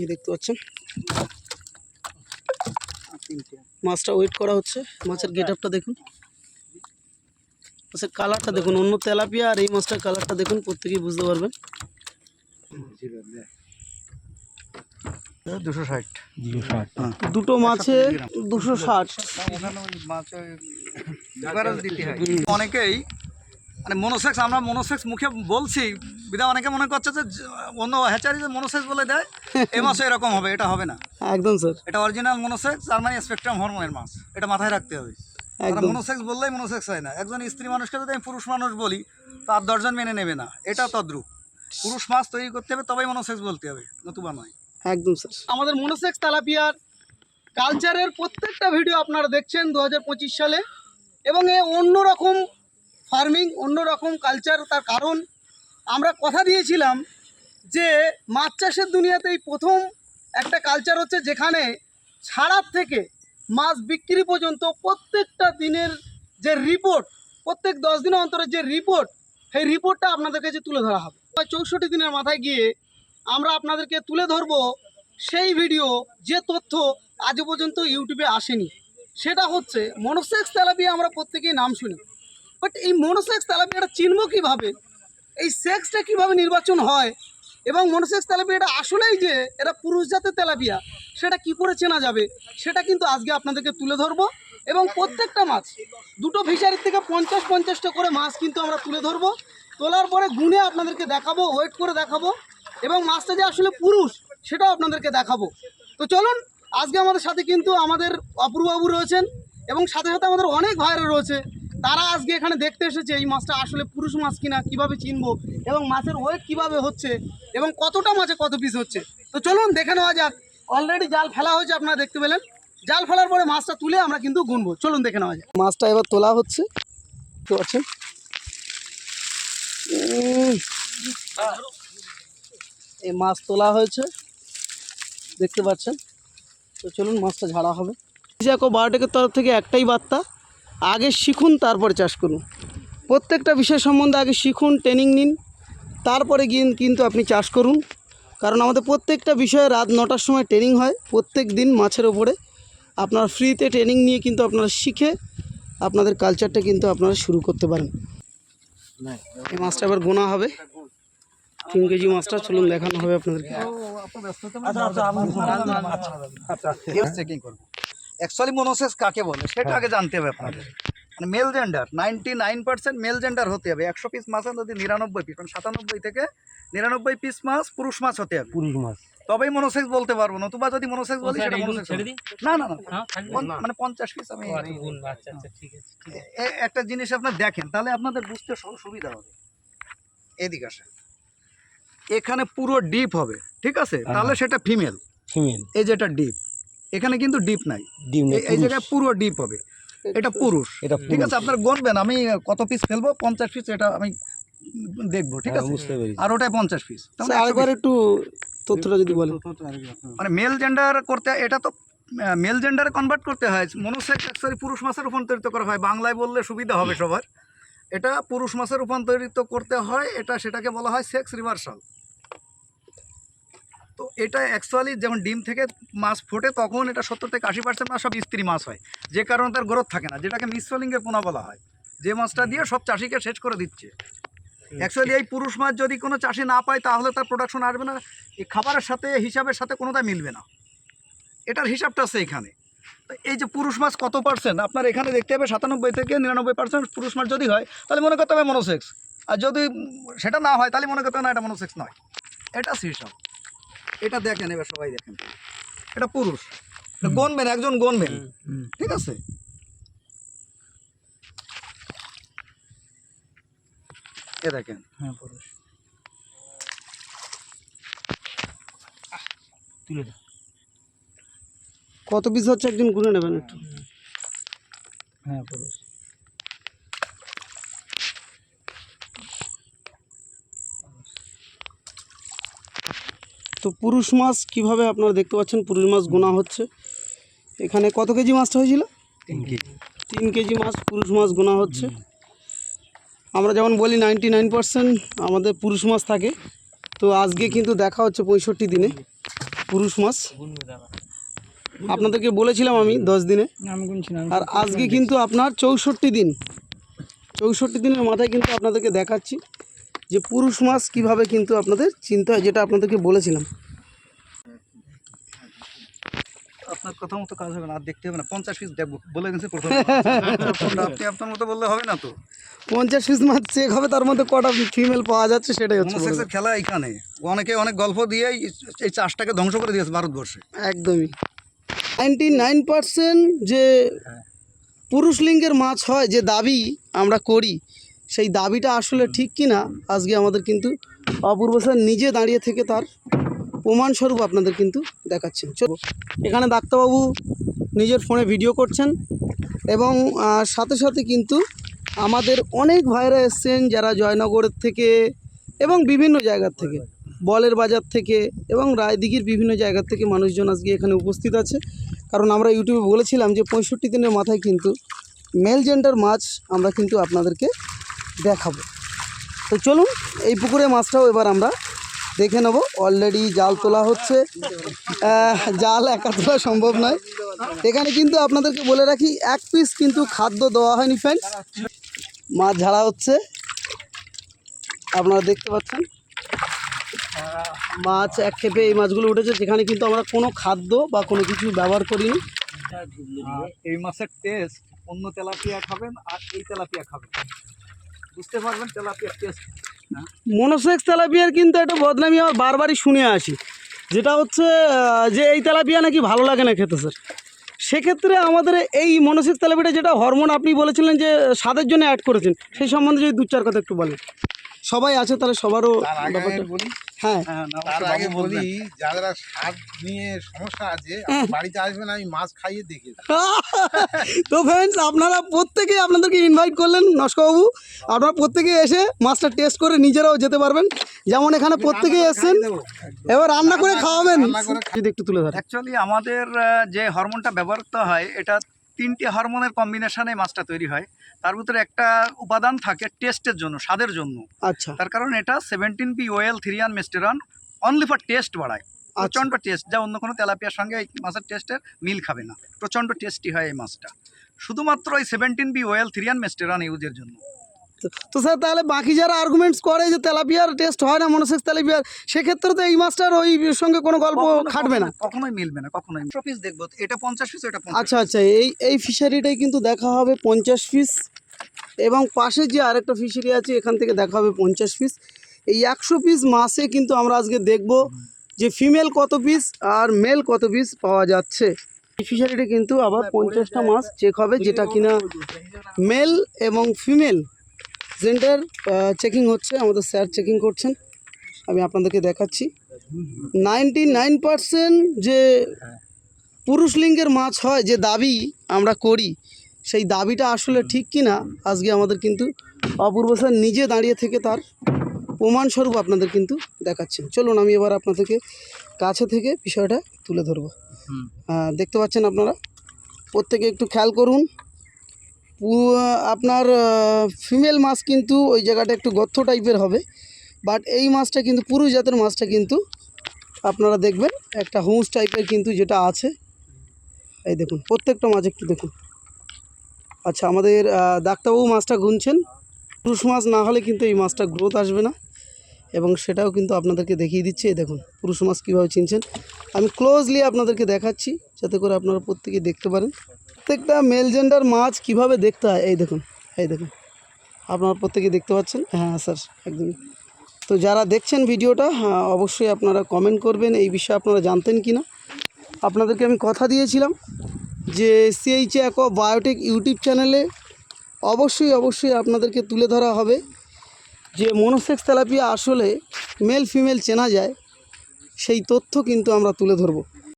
এই দেখতে পাচ্ছেন। মাছটা ওয়েট করা হচ্ছে। মাছের গেট আপটা দেখুন। মাছের কালারটা দেখুন অন্য তেলাপিয়া আর এই মাছটার কালারটা দেখুন প্রত্যেকেই বুঝতে পারবেন। দুশো ষাট। দুটো মাছে দুশো ষাট। অনেকেই মানে মনোসেক্স আমরা মনোসেক্স মুখে বলছি বিধা অনেকে মনে করছে যে অন্য হ্যাচারি যে মনোসেক্স বলে দেয় এই মাছও এরকম হবে এটা হবে না। একদম স্যার এটা অরিজিনাল মনোসেক্স তার মানে স্পেকট্রাম হরমোনের মাছ এটা মাথায় রাখতে হবে। মনোসেক্স বললেই মনোসেক্স হয় না। একজন স্ত্রী মানুষকে যদি আমি পুরুষ মানুষ বলি তো আর দশজন মেনে নেবে না এটা তদ্রুপ। পুরুষ মাছ তৈরি করতে হবে তবেই মনোসেক্স বলতে হবে নতুবা নয়। একদম স্যার আমাদের মনোসেক্স তালাপিয়ার কালচারের প্রত্যেকটা ভিডিও আপনারা দেখছেন দু হাজার পঁচিশ সালে এবং এ অন্যরকম ফার্মিং অন্যরকম কালচার তার কারণ। আমরা কথা দিয়েছিলাম যে মাছ চাষের দুনিয়াতেই প্রথম একটা কালচার হচ্ছে যেখানে ছাড়ার থেকে মাছ বিক্রি পর্যন্ত প্রত্যেকটা দিনের যে রিপোর্ট প্রত্যেক দশ দিনের অন্তরে যে রিপোর্ট সেই রিপোর্টটা আপনাদের কাছে তুলে ধরা হবে। চৌষট্টি দিনের মাথায় গিয়ে আমরা আপনাদেরকে তুলে ধরবো সেই ভিডিও যে তথ্য আজ পর্যন্ত ইউটিউবে আসেনি। সেটা হচ্ছে মনোসেক্স তেলাপিয়া আমরা প্রত্যেকেই নাম শুনি। বাট এই মনোসেক্স তেলাপিয়াটা চিনব কীভাবে? এই সেক্সটা কীভাবে নির্বাচন হয়? এবং মনোসেক্স তেলাপিয়াটা আসলেই যে এটা পুরুষ জাতের তেলাপিয়া সেটা কি করে চেনা যাবে? সেটা কিন্তু আজকে আপনাদেরকে তুলে ধরবো। এবং প্রত্যেকটা মাছ, দুটো ফিশারির থেকে পঞ্চাশ পঞ্চাশটা করে মাছ কিন্তু আমরা তুলে ধরবো। তোলার পরে গুনে আপনাদেরকে দেখাবো ওয়েট করে দেখাবো। এবং মাছটা যে আসলে পুরুষ, সেটাও আপনাদেরকে দেখাবো। তো চলুন, আজকে আমাদের সাথে কিন্তু আমাদের অপূর্ববাবু রয়েছেন এবং সাথে সাথে আমাদের অনেক ভাইরা রয়েছে। তারা আজকে এখানে দেখতে এসেছে এই মাছটা আসলে পুরুষ মাছ কিনা কীভাবে চিনবো এবং মাছের ওয়েট কীভাবে হচ্ছে এবং কতটা মাছে কত পিস হচ্ছে। তো চলুন দেখে নেওয়া যাক। অলরেডি জাল ফেলা হয়েছে আপনারা দেখতে পেলেন। জাল ফেলার পরে মাছটা তুলে আমরা কিন্তু গুনবো। চলুন দেখে নেওয়া যাক। মাছটা এবার তোলা হচ্ছে। দেখতে পাচ্ছেন? উম, এই মাছ তোলা হয়েছে। দেখতে পাচ্ছেন? তো চলুন মাছটা ঝাড়া হবে। বায়োটেকের তরফ থেকে একটাই বার্তা আগে শিখুন তারপরে চাষ করুন প্রত্যেকটা বিষয় সম্বন্ধে আগে শিখুন ট্রেনিং নিন তারপরে গিয়ে কিন্তু আপনি চাষ করুন কারণ আমাদের প্রত্যেকটা বিষয়ে রাত নটার সময় ট্রেনিং হয় প্রত্যেক দিন মাছের ওপরে আপনারা ফ্রিতে ট্রেনিং নিয়ে কিন্তু আপনারা শিখে আপনাদের কালচারটা কিন্তু আপনারা শুরু করতে পারেন এই মাছটা এবার গোনা হবে তিন কেজি মাছটা চলুন দেখানো হবে আপনাদেরকে অ্যাকচুয়ালি মনোসেক্স কাকে বলে? সেটা আগে জানতে হবে আপনাদের। মানে male gender ninety nine percent male gender হতে হবে। একশো পিস মাছ যদি নিরানব্বই পিস মানে সাতানব্বই থেকে নিরানব্বই পিস মাছ পুরুষ মাছ হতে হবে। পুরুষ মাছ তবেই মনোসেক্স বলতে পারব। নতুবা যদি মনোসেক্স বলি সেটা। দিই? না না না। হ্যাঁ, মানে পঞ্চাশ পিস আমি আচ্ছা, আচ্ছা, আচ্ছা, একটা জিনিস আপনার দেখেন তাহলে আপনাদের বুঝতে সব সুবিধা হবে। এদিকে আসেন। এখানে পুরো ডিপ হবে ঠিক আছে? তাহলে সেটা ফিমেল ফিমেল এই যেটা ডিপ এখানে কিন্তু ডিপ নাই। এই- জায়গায় পুরো ডিপ হবে। এটা পুরুষ। ঠিক আছে আপনার গণবেন আমি কত পিস ফেলব? পঞ্চাশ পিস এটা আমি দেখব ঠিক আছে? হ্যাঁ, পেরেছি। আর ওটাই পঞ্চাশ পিস আরেকবার একটু তথ্যটা যদি বলেন। মানে মেল জেন্ডার করতে এটা তো মেল জেন্ডারে কনভার্ট করতে হয়। অ্যাকচুয়ালি পুরুষ মাছের রূপান্তরিত করা হয়। বাংলায় বললে সুবিধা হবে সবার। এটা পুরুষ মাছের রূপান্তরিত করতে হয় এটা সেটাকে বলা হয় সেক্স রিভার্সাল তো এটা অ্যাকচুয়ালি যেমন ডিম থেকে মাছ ফোটে তখন এটা সত্তর থেকে আশি পার্সেন্ট মাছ সব স্ত্রী মাছ হয়। যে কারণে তার গ্রোথ থাকে না যেটাকে মিশ্রলিঙ্গের পোনা বলা হয়। যে মাছটা দিয়ে সব চাষিকে শেষ করে দিচ্ছে। অ্যাকচুয়ালি এই পুরুষ মাছ যদি কোনো চাষি না পায় তাহলে তার প্রোডাকশন আসবে না। এই খাবারের সাথে হিসাবের সাথে কোনোটাই মিলবে না। এটার হিসাবটা আছে এখানে। তো এই যে পুরুষ মাছ কত পার্সেন্ট আপনার এখানে দেখতে হবে সাতানব্বই থেকে নিরানব্বই পার্সেন্ট পুরুষ মাছ যদি হয় তাহলে মনে করতে হবে মনোসেক্স আর যদি সেটা না হয় তাহলে মনে করতে হবে না এটা মনোসেক্স নয়। এটা হিসাব। এটা দেখেন এবার সবাই দেখেন। এটা পুরুষ। এটা গনবেন একজন গনবেন ঠিক আছে? এ দেখেন। হ্যাঁ পুরুষ। তুলে দাও কত পিস হচ্ছে একদিন গুনে নেবেন একটু। হ্যাঁ পুরুষ। তো পুরুষ মাছ কীভাবে আপনারা দেখতে পাচ্ছেন? পুরুষ মাছ গোনা হচ্ছে। এখানে কত কেজি মাছটা হয়েছিল? তিন কেজি। তিন কেজি মাছ পুরুষ মাছ গোনা হচ্ছে। আমরা যেমন বলি নাইনটি নাইন পার্সেন্ট আমাদের পুরুষ মাছ থাকে। তো আজকে কিন্তু দেখা হচ্ছে পঁয়ষট্টি দিনে পুরুষ মাছ। আপনাদেরকে বলেছিলাম আমি দশ দিনে। আর আজকে কিন্তু আপনার চৌষট্টি দিন। চৌষট্টি দিনের মাথায় কিন্তু আপনাদেরকে দেখাচ্ছি। যে পুরুষ মাছ কীভাবে কিন্তু আপনাদের চিন্তা হয় যেটা আপনাদেরকে বলেছিলাম। আপনার কথা মতো কাজ হবে না আর দেখতে হবে না। পঞ্চাশ পিস দেখব বলে দিয়েছে প্রথমে। আপনি আপনার মতো বললে হবে না তো? পঞ্চাশ পিস মাছ চেক হবে তার মধ্যে কটা ফিমেল পাওয়া যাচ্ছে সেটাই হচ্ছে খেলা এখানে। অনেকে অনেক গল্প দিয়েই এই চাষটাকে ধ্বংস করে দিয়েছে ভারতবর্ষে। একদমই। নাইনটি নাইন পার্সেন্ট যে পুরুষ লিঙ্গের মাছ হয় যে দাবি আমরা করি সেই দাবিটা আসলে ঠিক কি না আজকে আমাদের কিন্তু অপূর্ব স্যার নিজে দাঁড়িয়ে থেকে তার প্রমাণস্বরূপ আপনাদের কিন্তু দেখাচ্ছেন। চলো, এখানে ডাক্তারবাবু নিজের ফোনে ভিডিও করছেন এবং সাথে সাথে কিন্তু আমাদের অনেক ভাইরা এসছেন যারা জয়নগরের থেকে এবং বিভিন্ন জায়গার থেকে, বলের বাজার থেকে এবং রায়দিঘির বিভিন্ন জায়গা থেকে মানুষজন আজকে এখানে উপস্থিত আছে। কারণ আমরা ইউটিউবে বলেছিলাম যে পঁয়ষট্টি দিনের মাথায় কিন্তু মেল জেন্ডার মাছ আমরা কিন্তু আপনাদেরকে দেখাবো। তো চলুন, এই পুকুরে মাছটাও এবার আমরা দেখে নেব। অলরেডি জাল তোলা হচ্ছে। জাল একা তোলা সম্ভব নয়। এখানে কিন্তু আপনাদেরকে বলে রাখি, এক পিস কিন্তু খাদ্য দেওয়া হয়নি ফ্রেন্ডস মাছ ঝাড়া হচ্ছে। আপনারা দেখতে পাচ্ছেন। মাছ এক খেপে এই মাছগুলো উঠেছে, যেখানে কিন্তু আমরা কোনো খাদ্য বা কোনো কিছু ব্যবহার করিনি। এই মাছের টেস্ট অন্য তেলাপিয়া খাবেন আর এই তেলাপিয়া খাবেন। বুঝতে পারবেন তেলাপিয়ার মনোসেক্স তেলাপিয়ার কিন্তু একটা বদনামি আমার বারবারই শুনে আসি। যেটা হচ্ছে যে এই তেলাপিয়া নাকি ভালো লাগে না খেতে, স্যার। সেক্ষেত্রে আমাদের এই মনসিক তেলাপিটা যেটা হরমোন আপনি বলেছিলেন যে স্বাদের জন্য অ্যাড করেছেন, সেই সম্বন্ধে যদি দু চার কথা একটু বলেন। সবাই আছে তাহলে সবারও বলি। হ্যাঁ। হ্যাঁ তার আগে বলি যারা স্বাদ নিয়ে সমস্যা আছে আমার বাড়িতে আসবেন আমি মাছ খাইয়ে দেখি তো ফ্রেন্ডস আপনারা প্রত্যেকেই আপনাদেরকে ইনভাইট করলেন নস্কবাবু। আপনারা প্রত্যেকেই এসে মাছটা টেস্ট করে নিজেরাও যেতে পারবেন। যেমন এখানে প্রত্যেকেই এসছেন। এবার রান্না করে খাওয়াবেন। যদি একটু তুলে ধরেন। অ্যাকচুয়ালি আমাদের যে হরমোনটা ব্যবহৃত হয় এটা তিনটি হরমোনের কম্বিনেশনে মাছটা তৈরি হয়। তার ভিতরে একটা উপাদান থাকে টেস্টের জন্য স্বাদের জন্য। আচ্ছা। তার কারণ এটা সেভেন্টিন পি ওয়েল থ্রিয়ান মেস্টেরন অনলি ফর টেস্ট বাড়ায়। আচ্ছা। প্রচণ্ড টেস্ট যা অন্য কোনো তেলাপিয়ার সঙ্গে এই মাছের টেস্টের মিল খাবে না। প্রচণ্ড টেস্টি হয় এই মাছটা। শুধুমাত্র এই সেভেন্টিন বি ওয়েল থ্রিয়ান মেস্টেরন ইউজের জন্য। তো- স্যার তাহলে বাকি যারা আর্গুমেন্টস করে যে তেলাপিয়ার টেস্ট হয় না মনোসেক্স তেলাপিয়ার সেক্ষেত্রে তো এই মাছটার ওই সঙ্গে কোনো গল্প খাটবে না। কখনোই- কখনোই মিলবে না। কখনোই পিস দেখব এটা পঞ্চাশ পিস এটা আচ্ছা আচ্ছা এই এই ফিশারিটাই কিন্তু দেখা হবে পঞ্চাশ পিস এবং পাশে যে আরেকটা ফিশারি আছে এখান থেকে দেখা হবে পঞ্চাশ পিস এই একশো পিস মাছে কিন্তু আমরা আজকে দেখব যে ফিমেল কত পিস আর মেল কত পিস পাওয়া যাচ্ছে। এই ফিশারিটা কিন্তু আবার পঞ্চাশটা মাছ চেক হবে যেটা কিনা মেল এবং ফিমেল জেন্ডার চেকিং হচ্ছে আমাদের স্যার চেকিং করছেন। আমি আপনাদেরকে দেখাচ্ছি। নাইনটি নাইন পারসেন্ট যে পুরুষ লিঙ্গের মাছ হয় যে দাবি আমরা করি সেই দাবিটা আসলে ঠিক কি না আজকে আমাদের কিন্তু অপূর্ব স্যার নিজে দাঁড়িয়ে থেকে তার প্রমাণস্বরূপ আপনাদের কিন্তু দেখাচ্ছেন। চলুন আমি এবার আপনাদেরকে কাছে থেকে বিষয়টা তুলে ধরবো। দেখতে পাচ্ছেন আপনারা? প্রত্যেকে একটু খেয়াল করুন। আপনার ফিমেল মাছ কিন্তু ওই জায়গাটা একটু গর্থ টাইপের হবে। বাট এই মাছটা কিন্তু, পুরুষ জাতের মাছটা কিন্তু আপনারা দেখবেন, একটা হুঁস টাইপের কিন্তু যেটা আছে। এই দেখুন, প্রত্যেকটা মাছ একটু দেখুন। আচ্ছা আমাদের ডাক্তারবাবু মাছটা গুনছেন। পুরুষ মাছ না হলে কিন্তু এই মাছটা গ্রোথ আসবে না। এবং সেটাও কিন্তু আপনাদেরকে দেখিয়ে দিচ্ছে। এই দেখুন, পুরুষ মাছ কীভাবে চিনছেন। আমি ক্লোজলি আপনাদেরকে দেখাচ্ছি, যাতে করে আপনারা প্রত্যেকে দেখতে পারেন। প্রত্যেকটা মেল জেন্ডার মাছ কীভাবে দেখতে হয়? এই দেখুন এই দেখুন। আপনারা প্রত্যেকে দেখতে পাচ্ছেন? হ্যাঁ স্যার একদমই তো যারা দেখছেন ভিডিওটা হ্যাঁ, অবশ্যই আপনারা কমেন্ট করবেন এই বিষয়ে আপনারা জানতেন কি না আপনাদেরকে আমি কথা দিয়েছিলাম যে সিএইচ অ্যাকো বায়োটেক ইউটিউব চ্যানেলে অবশ্যই অবশ্যই আপনাদেরকে তুলে ধরা হবে যে মনোসেক্স তেলাপিয়া আসলে মেল ফিমেল চেনা যায় সেই তথ্য কিন্তু আমরা তুলে ধরবো।